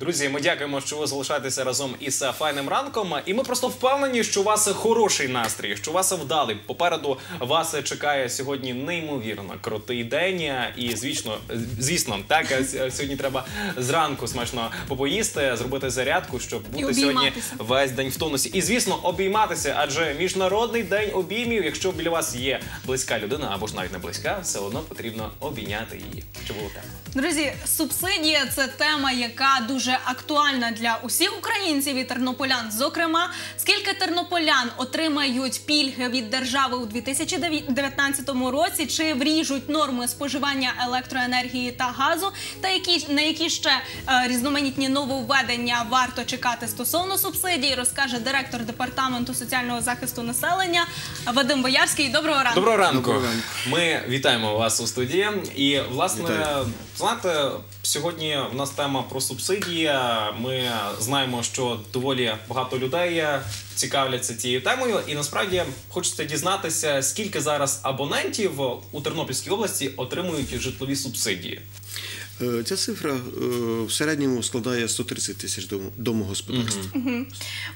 Друзі, ми дякуємо, що ви залишаєтеся разом із е, файним ранком. І ми просто впевнені, що у вас хороший настрій, що у вас вдалий. Попереду вас чекає сьогодні неймовірно крутий день. І звісно, звісно, так е, сьогодні треба зранку смачно попоїсти, зробити зарядку, щоб бути сьогодні весь день в тонусі. І звісно, обійматися, адже міжнародний день обіймів. Якщо біля вас є близька людина або ж навіть не близька, все одно потрібно обійняти її. Що було так? Друзі, субсидія це тема, яка дуже актуальна для усіх українців і тернополян. Зокрема, скільки тернополян отримають пільги від держави у 2019 році, чи вріжуть норми споживання електроенергії та газу, та які на які ще е, різноманітні нововведення варто чекати стосовно субсидій, розкаже директор департаменту соціального захисту населення Вадим Боярський. Доброго ранку. Доброго ранку. Доброго ранку. Ми вітаємо вас у студії. І власне, Вітаю. знаєте, сьогодні в нас тема про субсидії. Ми знаємо, що доволі багато людей цікавляться цією темою, і насправді хочеться дізнатися, скільки зараз абонентів у Тернопільській області отримують житлові субсидії. Е, Ця цифра е, в середньому складає 130 тисяч дом- домогосподарств.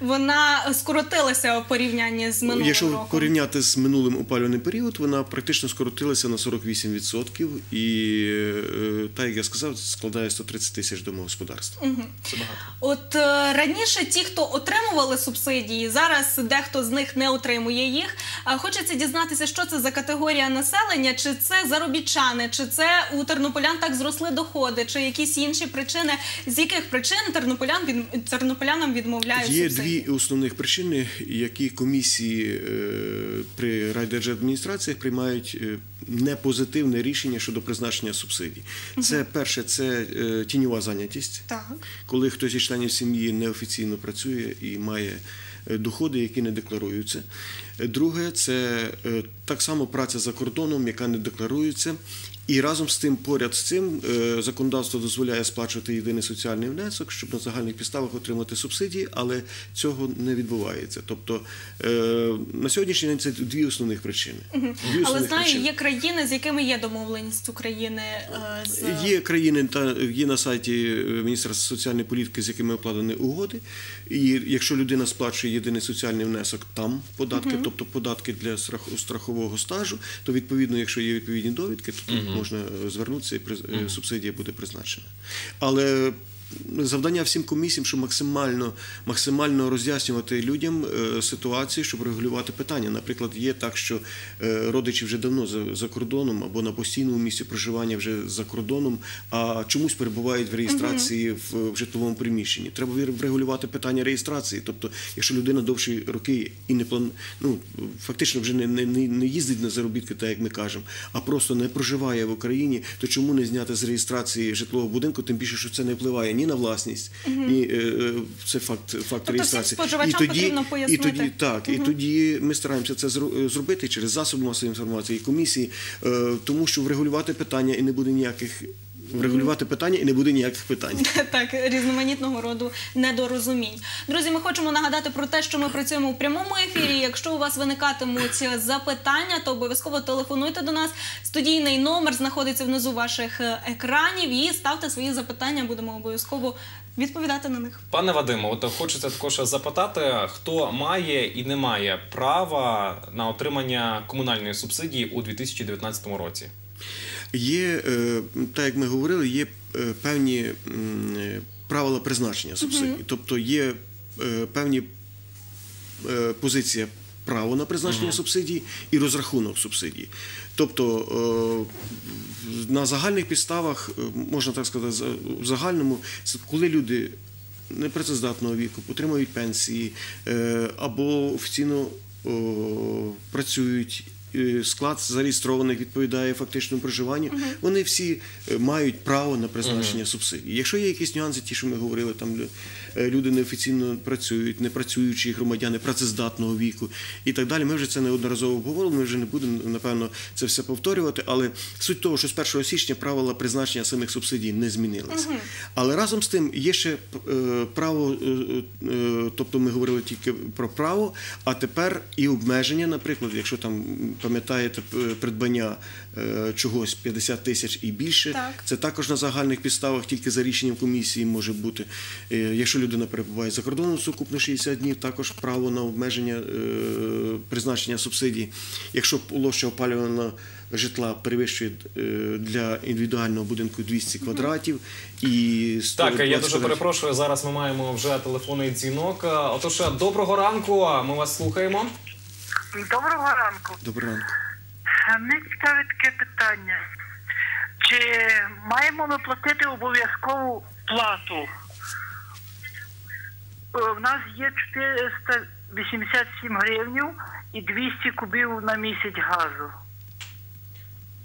Вона скоротилася у порівнянні з минулим Якщо роком. порівняти з минулим опалювальним період, вона практично скоротилася на 48% і, е, так як я сказав, складає 130 тисяч домогосподарств. Це багато. От раніше ті, хто отримували субсидії, зараз дехто з них не отримує їх. Хочеться дізнатися, що це за категорія населення, чи це заробітчани, чи це у тернополян так зросли доходи, чи якісь інші причини, з яких причин тернополян від тернополянам відмовляють Є субсидії? дві основних причини, які комісії е, при райдержадміністраціях приймають е, непозитивне рішення щодо призначення субсидій. Це перше, це е, тіньова зайнятість. Так. коли хтось із членів сім'ї неофіційно працює і має доходи, які не декларуються. Друге, це е, так само праця за кордоном, яка не декларується. І разом з тим, поряд з цим, е, законодавство дозволяє сплачувати єдиний соціальний внесок, щоб на загальних підставах отримати субсидії, але цього не відбувається. Тобто е, на сьогоднішній день це дві основних причини. Дві Але знаю, причини. є країни, з якими є домовленість України з Є країни та є на сайті Міністерства соціальної політики, з якими укладені угоди. І якщо людина сплачує єдиний соціальний внесок, там податки, тобто податки для страх- страхового стажу, то відповідно, якщо є відповідні довідки, то тут можна е, звернутися і приз- е, субсидія буде призначена. Але Завдання всім комісіям, щоб максимально, максимально роз'яснювати людям е, ситуацію, щоб регулювати питання. Наприклад, є так, що е, родичі вже давно за, за кордоном або на постійному місці проживання вже за кордоном, а чомусь перебувають в реєстрації в, в житловому приміщенні. Треба врегулювати питання реєстрації. Тобто, якщо людина довші роки і не план, ну фактично вже не, не, не не їздить на заробітки, так як ми кажемо, а просто не проживає в Україні, то чому не зняти з реєстрації житлового будинку? Тим більше, що це не впливає ні на власність, угу. і е, це факт, факт Тобто реєстрації. І тоді, і тоді так, і тоді ми стараємося це зро- зробити через засоби масової інформації, і комісії, е, тому що врегулювати питання і не буде ніяких. Врегулювати питання і не буде ніяких питань. Так, різноманітного роду недорозумінь. Друзі, ми хочемо нагадати про те, що ми працюємо у прямому ефірі. Якщо у вас виникатимуть запитання, то обов'язково телефонуйте до нас. Студійний номер знаходиться внизу ваших е, екранів і ставте свої запитання. Будемо обов'язково відповідати на них. Пане Вадиме, от хочеться також запитати, хто має і не має права на отримання комунальної субсидії у 2019 році. Є, е, так як ми говорили, є е, певні е, правила призначення субсидій. Тобто є певні позиція право на призначення субсидій і розрахунок субсидій. Тобто на загальних підставах, можна так сказати, в загальному, коли люди непрацездатного віку отримують пенсії або офіційно о, працюють. Е, Склад зареєстрований відповідає фактичному проживанню. Вони всі е, мають право на призначення субсидій. Якщо є якісь нюанси, ті, що ми говорили, там е, люди неофіційно працюють, непрацюючі громадяни працездатного віку і так далі. Ми вже це неодноразово обговорили. Ми вже не будемо напевно це все повторювати. Але суть того, що з 1 січня правила призначення самих субсидій не змінилися. Але разом з тим є ще право, тобто ми говорили тільки про право, а тепер і обмеження, наприклад, якщо там пам'ятаєте, придбання е, чогось 50 тисяч і більше. Так. Це також на загальних підставах, тільки за рішенням комісії може бути. Е, Якщо людина перебуває за кордоном сукупно 60 днів, також право на обмеження е, призначення субсидій. Якщо площа опалюваного житла перевищує е, для індивідуального будинку 200 квадратів і Так, я дуже перепрошую. Зараз ми маємо вже телефонний дзвінок. Отож, доброго ранку. Ми вас слухаємо. Доброго ранку. Доброго ранку. Мене цікавить таке питання. Чи маємо ми платити обов'язкову плату? Е, В нас є 487 гривнів і 200 кубів на місяць газу.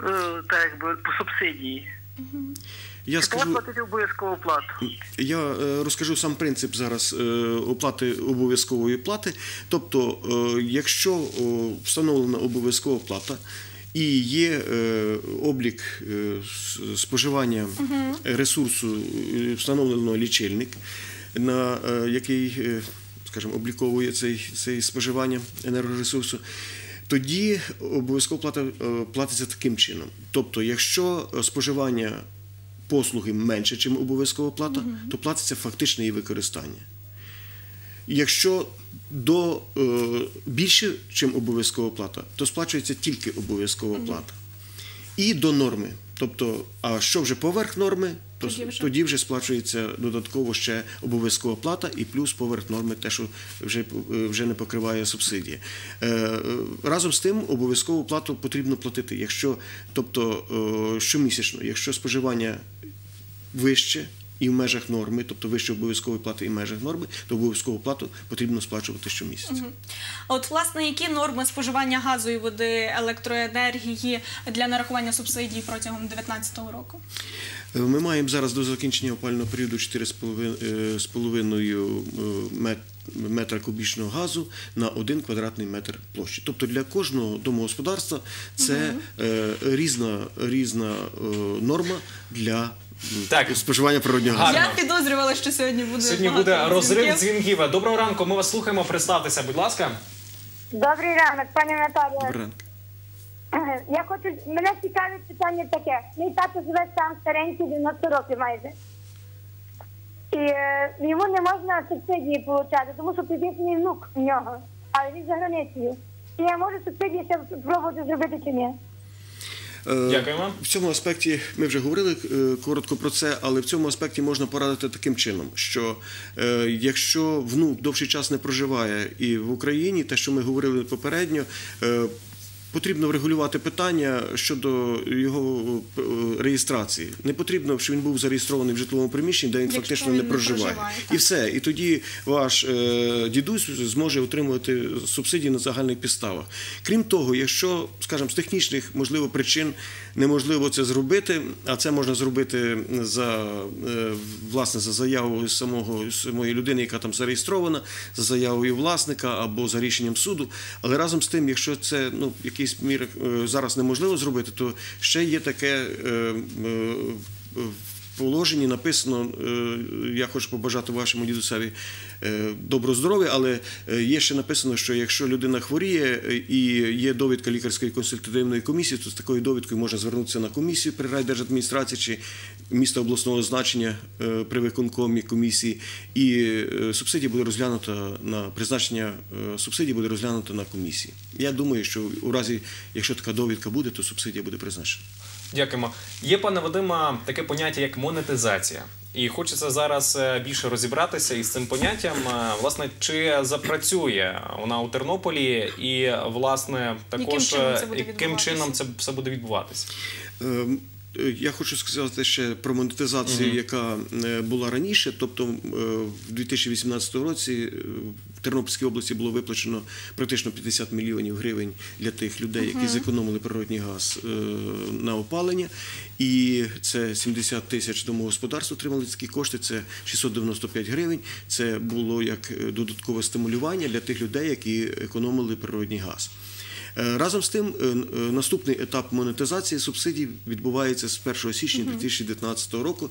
Е, Так якби по субсидії. Я скажу, платити обов'язкову плату? Я е, розкажу сам принцип зараз е, оплати обов'язкової плати. Тобто, е, якщо встановлена обов'язкова плата і є е, облік е, споживання ресурсу, встановлено лічильник, на е, який, скажімо, обліковує цей, цей споживання енергоресурсу. Тоді обов'язкова плата платиться таким чином. Тобто, якщо споживання послуги менше, ніж обов'язкова плата, то платиться фактичне її використання. Якщо до е, більше, ніж обов'язкова плата, то сплачується тільки обов'язкова плата. І до норми. Тобто, а що вже поверх норми, то Тоді вже. тоді вже сплачується додатково ще обов'язкова плата і плюс поверх норми, те, що вже, е, вже не покриває субсидії. Е, е, разом з тим, обов'язкову плату потрібно платити, якщо, тобто щомісячно, якщо споживання вище і в межах норми, тобто вище обов'язкової плати і в межах норми, то обов'язкову плату потрібно сплачувати щомісяця. А От власне, які норми споживання газу і води електроенергії для нарахування субсидій протягом 2019 року? Е, Ми маємо зараз до закінчення опального періоду 4,5 мет- метра кубічного газу на 1 квадратний метр площі. Тобто для кожного домогосподарства це е, різна, різна е, норма для Так. споживання природнього газу. Я підозрювала, що сьогодні буде Сьогодні багато буде розрив дзвінків. Доброго ранку. Ми вас слухаємо. Представтеся, будь ласка. Добрий ранок, пані Наталія. Добрий ранок. Я хочу, мене цікавить питання таке. Мій тато живе сам старенький, 90 років майже. І е, йому не можна субсидії отримати, тому що підвісний внук в нього, але він за границею. І я можу субсидії ще спробувати зробити чи ні? Е, Дякуємо. В цьому аспекті ми вже говорили е, коротко про це, але в цьому аспекті можна порадити таким чином, що е, якщо внук довший час не проживає і в Україні, те, що ми говорили попередньо. Потрібно врегулювати питання щодо його е, реєстрації. Не потрібно, щоб він був зареєстрований в житловому приміщенні, де він Якщо фактично він не проживає. І все. І тоді ваш е, дідусь зможе отримувати субсидії на загальних підставах. Крім того, якщо, скажімо, з технічних можливо причин неможливо це зробити, а це можна зробити за е, власне за заявою самого самої людини, яка там зареєстрована, за заявою власника або за рішенням суду. Але разом з тим, якщо це ну якійсь мірі е, зараз неможливо зробити, то ще є таке. Положенні написано, е, я хочу побажати вашому дідусеві е, доброго здоров'я, але е, є ще написано, що якщо людина хворіє і є довідка лікарської консультативної комісії, то з такою довідкою можна звернутися на комісію при райдержадміністрації чи міста обласного значення при виконкомі комісії, і субсидія буде розглянута на призначення субсидії буде розглянута на комісії. Я думаю, що у разі, якщо така довідка буде, то субсидія буде призначена. Дякуємо. Є, пане Вадима, таке поняття, як монетизація. І хочеться зараз е, більше розібратися із цим поняттям. Е, Власне, чи запрацює вона у Тернополі, і власне також чином це е, буде яким відбуватися? чином це все буде відбуватися? Е, Я хочу сказати ще про монетизацію, яка е, була раніше. Тобто, е, в 2018 році в Тернопільській області було виплачено практично 50 мільйонів гривень для тих людей, які зекономили природний газ на опалення. І це 70 тисяч домогосподарств отримали такі кошти. Це 695 гривень. Це було як додаткове стимулювання для тих людей, які економили природний газ. Е, Разом з тим, е, е, наступний етап монетизації субсидій відбувається з 1 січня 2019 року.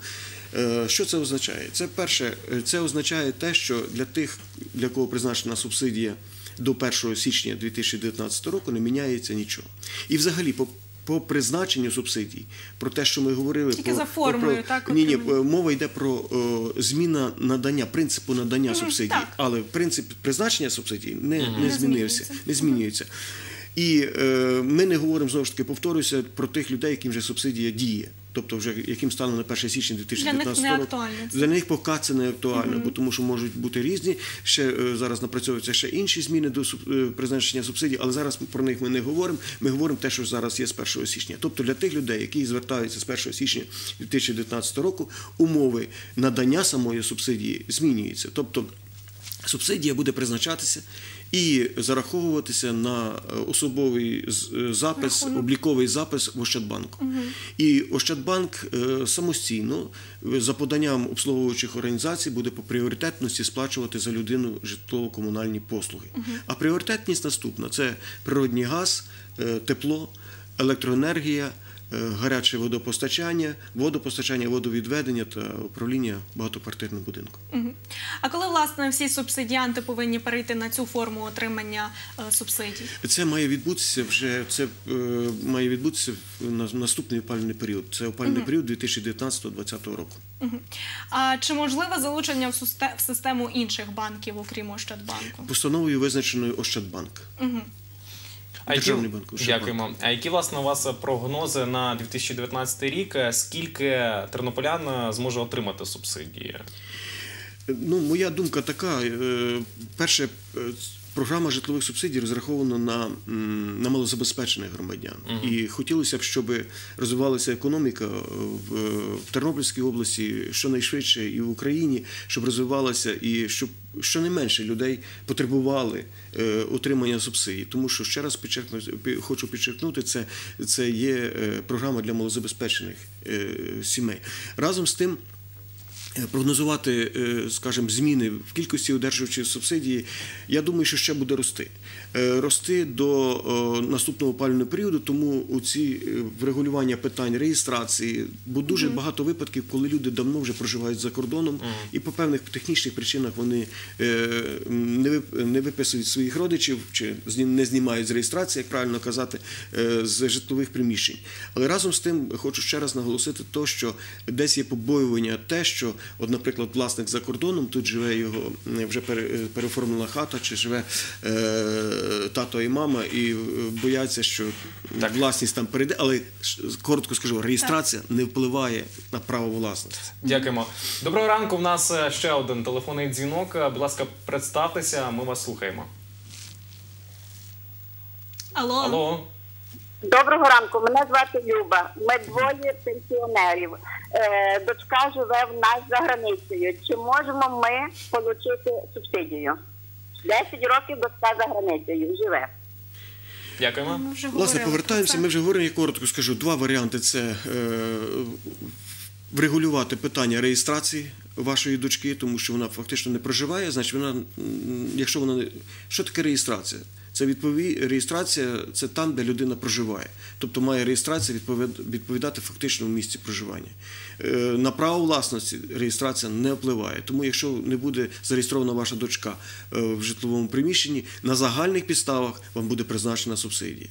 Що це означає? Це перше, це означає те, що для тих, для кого призначена субсидія до 1 січня 2019 року не міняється нічого. І взагалі по по призначенню субсидій, про те, що ми говорили, Тільки про, за формою, про, так, ні, ні, мова йде про о, зміна надання, принципу надання субсидій, так. але принцип призначення субсидій не, не, Не змінився. змінюється. Не змінюється. І е, ми не говоримо знову ж таки, повторюся, про тих людей, яким вже субсидія діє. Тобто, вже яким станом на 1 січня 2019 не актуально. Для них поки це не актуально, бо тому що можуть бути різні. Ще е, зараз напрацьовуються ще інші зміни до е, призначення субсидій, але зараз про них ми не говоримо. Ми говоримо те, що зараз є з 1 січня. Тобто для тих людей, які звертаються з 1 січня 2019 року, умови надання самої субсидії змінюються. Тобто Субсидія буде призначатися і зараховуватися на е, особовий е, запис, обліковий запис в Ощадбанку. І Ощадбанк е, самостійно за поданням обслуговуючих організацій буде по пріоритетності сплачувати за людину житлово-комунальні послуги. А пріоритетність наступна: це природній газ, тепло, електроенергія. Е, Гаряче водопостачання, водопостачання, водовідведення та управління багатоквартирним будинком. А коли власне всі субсидіанти повинні перейти на цю форму отримання е, субсидій? Це має відбутися вже це е, має відбутися в на- наступний опалювальний період. Це опалювальний період 2019-2020 року. А чи можливе залучення в систему інших банків, окрім Ощадбанку? Постановою визначеною Ощадбанк. А які, дякуємо. А які власне у вас прогнози на 2019 рік? Скільки тернополян е, зможе отримати субсидії? Ну, моя думка така: е, перше, е, програма житлових субсидій розрахована на, на малозабезпечених громадян. І хотілося б, щоб розвивалася економіка в, в Тернопільській області щонайшвидше і в Україні, щоб розвивалася і щоб щонайменше людей потребували е, отримання субсидій. Тому що ще раз підчеркну, хочу підчеркнути, це, це є е, програма для малозабезпечених е, сімей. Разом з тим. Е, Прогнозувати, е, скажімо, зміни в кількості одержувачів субсидії, я думаю, що ще буде рости. Е, Рости до наступного опалювального періоду, тому у ці врегулювання питань реєстрації, бо дуже багато випадків, коли люди давно вже проживають за кордоном, і по певних технічних причинах вони не вип- виписують своїх родичів чи не знімають з реєстрації, як правильно казати, з житлових приміщень. Але разом з тим хочу ще раз наголосити, то, що десь є побоювання те, що, от, наприклад, власник за кордоном, тут живе його вже пере- е, переоформлена хата, чи живе е, тато і мама, і е, бояться, що Так. власність там перейде. Але коротко скажу, реєстрація не впливає на право власності. Дякуємо. Доброго ранку. В нас е, ще один телефонний дзвінок. Е, Будь ласка, представтеся, ми вас слухаємо. Алло, Алло. Доброго ранку, мене звати Люба. Ми двоє пенсіонерів. Е, дочка живе в нас за границею. Чи можемо ми отримати субсидію? 10 років дочка за границею живе. Дякуємо. Власне, повертаємося. Ми вже говоримо, я коротко скажу. Два варіанти: це е, врегулювати питання реєстрації вашої дочки, тому що вона фактично не проживає. Значить, вона, якщо вона не що таке реєстрація? Це відпові... реєстрація це там, де людина проживає. Тобто має реєстрація відповід- відповідати фактичному місці проживання. Е, На право власності реєстрація не впливає. Тому, якщо не буде зареєстрована ваша дочка е, в житловому приміщенні, на загальних підставах вам буде призначена субсидія.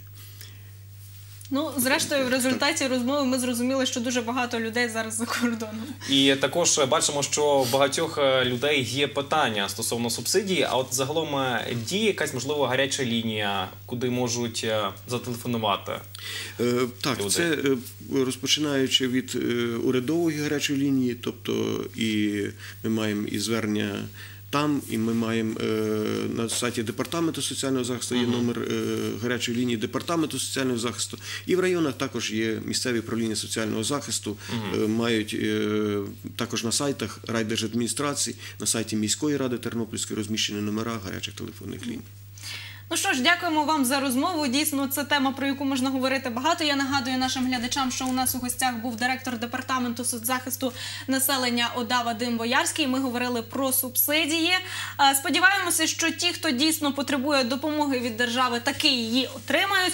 Ну, зрештою, в результаті розмови ми зрозуміли, що дуже багато людей зараз за кордоном. І також бачимо, що в багатьох е, людей є питання стосовно субсидії. А от загалом е, діє якась можливо гаряча лінія, куди можуть е, зателефонувати. Е, Так, Люди. це розпочинаючи від урядової гарячої лінії, тобто і ми маємо і звернення там, і ми маємо е, на сайті департаменту соціального захисту є номер е, гарячої лінії департаменту соціального захисту. І в районах також є місцеві управління соціального захисту, е, мають також на сайтах райдержадміністрації, на сайті міської ради Тернопільської розміщені номера гарячих телефонних ліній. Ну що ж, дякуємо вам за розмову. Дійсно, це тема, про яку можна говорити багато. Я нагадую нашим глядачам, що у нас у гостях був директор департаменту соцзахисту населення ОДА Вадим Боярський. Ми говорили про субсидії. Сподіваємося, що ті, хто дійсно потребує допомоги від держави, таки її отримають.